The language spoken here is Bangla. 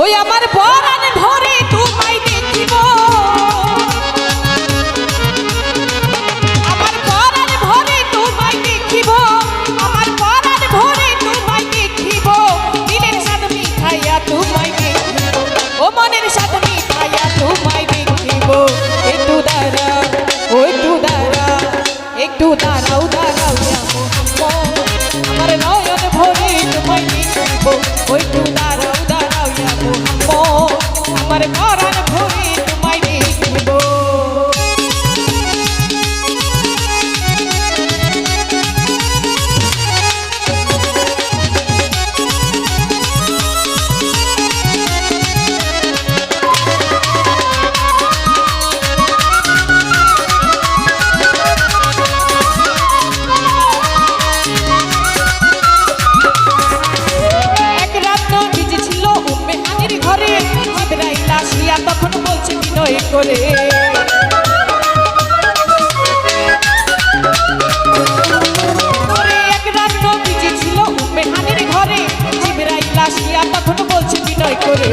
ওই আমার বর জয় করে। ছিল মেহানের ঘরে। শিবরাই লাশিয়া তখন বলছে বিনয় করে।